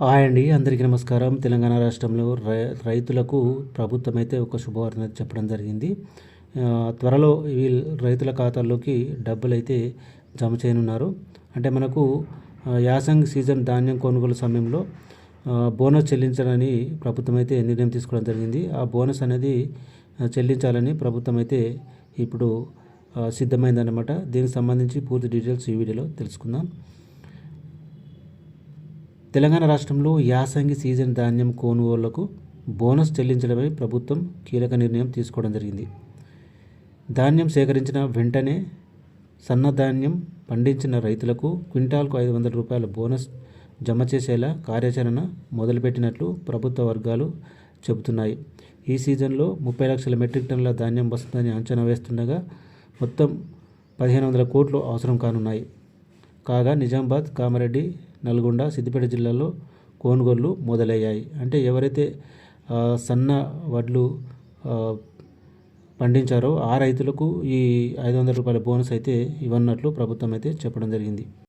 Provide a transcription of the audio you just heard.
Hi అండి అందరికీ నమస్కారం. తెలంగాణ రాష్ట్రంలో రై- రైతులకు ప్రభుత్వం అయితే ఒక శుభవార్త చెప్పడం జరిగింది. త్వరలో వీళ్ళ రైతుల ఖాతాల్లోకి డబ్బులు అయితే జమ చేయనున్నారు. అంటే మనకు యాసంగ్ యాసంగి సీజన్ ధాన్యం కొనుగోలు సమయంలో బోనస్ చెల్లించాలని ప్రభుత్వం అయితే నిర్ణయం తీసుకోవడం జరిగింది. ఆ బోనస్ అనేది చెల్లించాలని ప్రభుత్వం అయితే ఇప్పుడు సిద్ధమైందన్నమాట. దీనికి సంబంధించి పూర్తి డీటెయిల్స్ ఈ వీడియోలో తెలుసుకుందాం. తెలంగాణ రాష్ట్రంలో యాసంగి సీజన్ ధాన్యం కొనుగోళ్ళకు బోనస్ చెల్లించడమై ప్రభుత్వం కీలక నిర్ణయం తీసుకోవడం జరిగింది. ధాన్యం సేకరించిన వెంటనే సన్నధాన్యం పండించిన రైతులకు క్వింటాల్కు ఐదు వందల రూపాయల బోనస్ జమ చేసేలా కార్యాచరణ మొదలుపెట్టినట్లు ప్రభుత్వ వర్గాలు చెబుతున్నాయి. ఈ సీజన్లో ముప్పై లక్షల మెట్రిక్ టన్నుల ధాన్యం వస్తుందని అంచనా వేస్తుండగా మొత్తం పదిహేను వందల కోట్లు అవసరం కానున్నాయి. కాగా నిజామాబాద్ కామారెడ్డి నల్గొండ సిద్దిపేట జిల్లాలో కోనుగోళ్ళు మొదలయ్యాయి. అంటే ఎవరైతే సన్న వడ్లు పండించారో ఆ రైతులకు ఈ ఐదు వందల రూపాయల బోనస్ అయితే ఇవ్వన్నట్లు ప్రభుత్వం అయితే చెప్పడం జరిగింది.